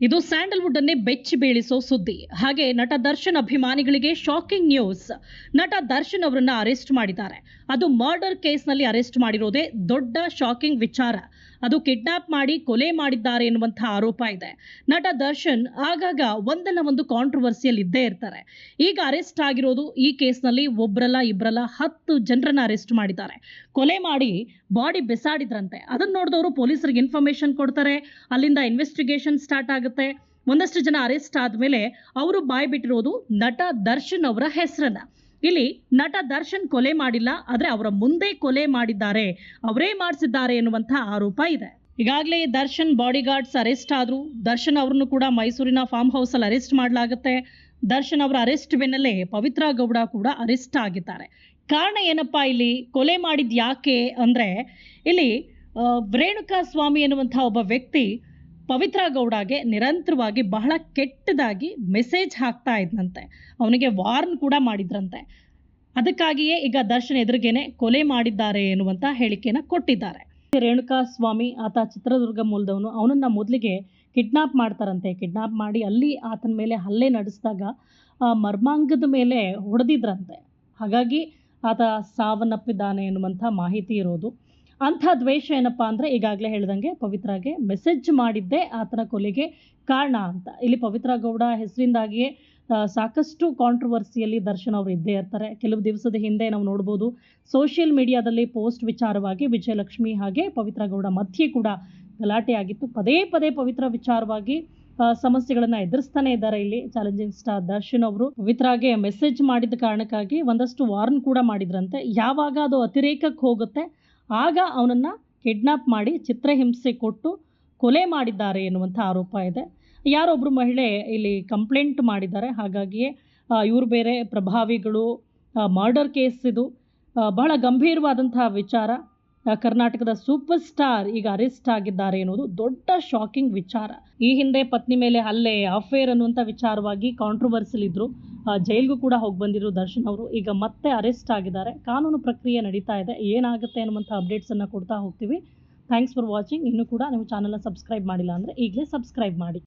ಇದು ಸ್ಯಾಂಡಲ್ವುಡ್ ಅನ್ನೇ ಬೆಚ್ಚಿ ಬೀಳಿಸೋ ಸುದ್ದಿ. ಹಾಗೆ ನಟ ದರ್ಶನ್ ಅಭಿಮಾನಿಗಳಿಗೆ ಶಾಕಿಂಗ್ ನ್ಯೂಸ್ ನಟ ದರ್ಶನ್ ಅವರನ್ನ ಅರೆಸ್ಟ್ ಮಾಡಿದ್ದಾರೆ. ಅದು ಮರ್ಡರ್ ಕೇಸ್ನಲ್ಲಿ ಅರೆಸ್ಟ್ ಮಾಡಿರೋದೇ ದೊಡ್ಡ ಶಾಕಿಂಗ್ ವಿಚಾರ. ಅದು ಕಿಡ್ನಾಪ್ ಮಾಡಿ ಕೊಲೆ ಮಾಡಿದ್ದಾರೆ ಎನ್ನುವಂತಹ ಆರೋಪ ಇದೆ. ನಟ ದರ್ಶನ್ ಆಗಾಗ ಒಂದಲ್ಲ ಒಂದು ಕಾಂಟ್ರವರ್ಸಿಯಲ್ಲಿ ಇದ್ದೇ ಇರ್ತಾರೆ. ಈಗ ಅರೆಸ್ಟ್ ಆಗಿರೋದು ಈ ಕೇಸ್ನಲ್ಲಿ ಒಬ್ರಲ್ಲ ಇಬ್ರಲ್ಲ ಹತ್ತು ಜನರನ್ನ ಅರೆಸ್ಟ್ ಮಾಡಿದ್ದಾರೆ. ಕೊಲೆ ಮಾಡಿ ಬಾಡಿ ಬೆಸಾಡಿದ್ರಂತೆ. ಅದನ್ನ ನೋಡಿದವರು ಪೊಲೀಸರಿಗೆ ಇನ್ಫಾರ್ಮೇಶನ್ ಕೊಡ್ತಾರೆ. ಅಲ್ಲಿಂದ ಇನ್ವೆಸ್ಟಿಗೇಷನ್ ಸ್ಟಾರ್ಟ್ ಆಗುತ್ತೆ. ಒಂದಷ್ಟು ಜನ ಅರೆಸ್ಟ್ ಆದಮೇಲೆ ಅವರು ಬಾಯ್ ಬಿಟ್ಟಿರೋದು ನಟ ದರ್ಶನ್ ಅವರ ಹೆಸರನ್ನ. ಇಲ್ಲಿ ನಟ ದರ್ಶನ್ ಕೊಲೆ ಮಾಡಿಲ್ಲ, ಆದರೆ ಅವರ ಮುಂದೆ ಕೊಲೆ ಮಾಡಿದ್ದಾರೆ. ಅವರೇ ಮಾಡಿಸಿದ್ದಾರೆ ಎನ್ನುವಂತಹ ಆರೋಪ ಇದೆ. ಈಗಾಗಲೇ ದರ್ಶನ್ ಬಾಡಿ ಗಾರ್ಡ್ಸ್ ಅರೆಸ್ಟ್ ಆದ್ರು. ದರ್ಶನ್ ಅವರನ್ನು ಕೂಡ ಮೈಸೂರಿನ ಫಾರ್ಮ್ ಹೌಸ್ ಅಲ್ಲಿ ಅರೆಸ್ಟ್ ಮಾಡಲಾಗುತ್ತೆ. ದರ್ಶನ್ ಅವರ ಅರೆಸ್ಟ್ ಬೆನ್ನಲ್ಲೇ ಪವಿತ್ರ ಗೌಡ ಕೂಡ ಅರೆಸ್ಟ್ ಆಗಿದ್ದಾರೆ. ಕಾರಣ ಏನಪ್ಪಾ ಇಲ್ಲಿ? ಕೊಲೆ ಮಾಡಿದ್ ಯಾಕೆ ಅಂದ್ರೆ ಇಲ್ಲಿ ರೇಣುಕಾ ಸ್ವಾಮಿ ಎನ್ನುವಂಥ ಒಬ್ಬ ವ್ಯಕ್ತಿ ಪವಿತ್ರ ಗೌಡಗೆ ನಿರಂತರವಾಗಿ ಬಹಳ ಕೆಟ್ಟದಾಗಿ ಮೆಸೇಜ್ ಹಾಕ್ತಾ ಇದ್ನಂತೆ. ಅವನಿಗೆ ವಾರ್ನ್ ಕೂಡ ಮಾಡಿದ್ರಂತೆ. ಅದಕ್ಕಾಗಿಯೇ ಈಗ ದರ್ಶನ್ ಎದುರಿಗೇನೆ ಕೊಲೆ ಮಾಡಿದ್ದಾರೆ ಎನ್ನುವಂಥ ಹೇಳಿಕೆನ ಕೊಟ್ಟಿದ್ದಾರೆ. ರೇಣುಕಾ ಸ್ವಾಮಿ, ಆತ ಚಿತ್ರದುರ್ಗ ಮೂಲದವನು, ಅವನನ್ನ ಮೊದಲಿಗೆ ಕಿಡ್ನಾಪ್ ಮಾಡ್ತಾರಂತೆ. ಕಿಡ್ನಾಪ್ ಮಾಡಿ ಅಲ್ಲಿ ಆತನ ಮೇಲೆ ಹಲ್ಲೆ ನಡೆಸಿದಾಗ ಮರ್ಮಾಂಗದ ಮೇಲೆ ಹೊಡೆದಿದ್ರಂತೆ. ಹಾಗಾಗಿ ಆತ ಸಾವನ್ನಪ್ಪಿದ್ದಾನೆ ಎನ್ನುವಂಥ ಮಾಹಿತಿ ಇರೋದು. ಅಂಥ ದ್ವೇಷ ಏನಪ್ಪಾ ಅಂದರೆ ಈಗಾಗಲೇ ಹೇಳ್ದಂಗೆ ಪವಿತ್ರಾಗೆ ಮೆಸೇಜ್ ಮಾಡಿದ್ದೆ ಆತನ ಕೊಲೆಗೆ ಕಾರಣ ಅಂತ. ಇಲ್ಲಿ ಪವಿತ್ರ ಗೌಡ ಹೆಸರಿಂದಾಗಿಯೇ ಸಾಕಷ್ಟು ಕಾಂಟ್ರವರ್ಸಿಯಲ್ಲಿ ದರ್ಶನ್ ಅವರು ಇದ್ದೇ ಇರ್ತಾರೆ. ಕೆಲವು ದಿವಸದ ಹಿಂದೆ ನಾವು ನೋಡ್ಬೋದು ಸೋಷಿಯಲ್ ಮೀಡಿಯಾದಲ್ಲಿ ಪೋಸ್ಟ್ ವಿಚಾರವಾಗಿ ವಿಜಯಲಕ್ಷ್ಮಿ ಹಾಗೆ ಪವಿತ್ರ ಗೌಡ ಮಧ್ಯೆ ಕೂಡ ಗಲಾಟೆ ಆಗಿತ್ತು. ಪದೇ ಪದೇ ಪವಿತ್ರ ವಿಚಾರವಾಗಿ ಸಮಸ್ಯೆಗಳನ್ನು ಎದುರಿಸ್ತಾನೆ ಇದ್ದಾರೆ ಇಲ್ಲಿ ಚಾಲೆಂಜಿಂಗ್ ಸ್ಟಾರ್ ದರ್ಶನ್ ಅವರು. ಪವಿತ್ರಾಗೆ ಮೆಸೇಜ್ ಮಾಡಿದ ಕಾರಣಕ್ಕಾಗಿ ಒಂದಷ್ಟು ವಾರ್ನ್ ಕೂಡ ಮಾಡಿದ್ರಂತೆ. ಯಾವಾಗ ಅದು ಅತಿರೇಕಕ್ಕೆ ಹೋಗುತ್ತೆ ಆಗ ಅವನನ್ನ ಕಿಡ್ನಾಪ್ ಮಾಡಿ ಚಿತ್ರಹಿಂಸೆ ಕೊಟ್ಟು ಕೊಲೆ ಮಾಡಿದ್ದಾರೆ ಎನ್ನುವಂಥ ಆರೋಪ ಇದೆ. ಯಾರೊಬ್ಬರು ಮಹಿಳೆ ಇಲ್ಲಿ ಕಂಪ್ಲೇಂಟ್ ಮಾಡಿದ್ದಾರೆ. ಹಾಗಾಗಿಯೇ ಇವರು ಬೇರೆ ಪ್ರಭಾವಿಗಳು ಮರ್ಡರ್ ಕೇಸ್ ಇದು. ಬಹಳ ಗಂಭೀರವಾದಂತಹ ವಿಚಾರ. ಕರ್ನಾಟಕದ ಸೂಪರ್ ಸ್ಟಾರ್ ಈಗ ಅರೆಸ್ಟ್ ಆಗಿದ್ದಾರೆ ಎನ್ನುವುದು ದೊಡ್ಡ ಶಾಕಿಂಗ್ ವಿಚಾರ. ಈ ಹಿಂದೆ ಪತ್ನಿ ಮೇಲೆ ಹಲ್ಲೆ ಅಫೇರ್ ಅನ್ನುವಂಥ ವಿಚಾರವಾಗಿ ಕಾಂಟ್ರವರ್ಸಲ್ ಇದ್ರು. ಆ, ಜೈಲ್ಗೂ ಕೂಡ ಹೋಗಿ ಬಂದಿರೋ ದರ್ಶನ್ ಅವರು ಈಗ ಮತ್ತೆ ಅರೆಸ್ಟ್ ಆಗಿದ್ದಾರೆ. ಕಾನೂನು ಪ್ರಕ್ರಿಯೆ ನಡೀತಾ ಇದೆ. ಏನಾಗುತ್ತೆ ಅನ್ನುವಂಥ ಅಪ್ಡೇಟ್ಸನ್ನು ಕೊಡ್ತಾ ಹೋಗ್ತೀವಿ. ಥ್ಯಾಂಕ್ಸ್ ಫಾರ್ ವಾಚಿಂಗ್ ಇನ್ನೂ ಕೂಡ ನೀವು ಚಾನಲ್ನ ಸಬ್ಸ್ಕ್ರೈಬ್ ಮಾಡಿಲ್ಲ ಅಂದರೆ ಈಗಲೇ ಸಬ್ಸ್ಕ್ರೈಬ್ ಮಾಡಿ.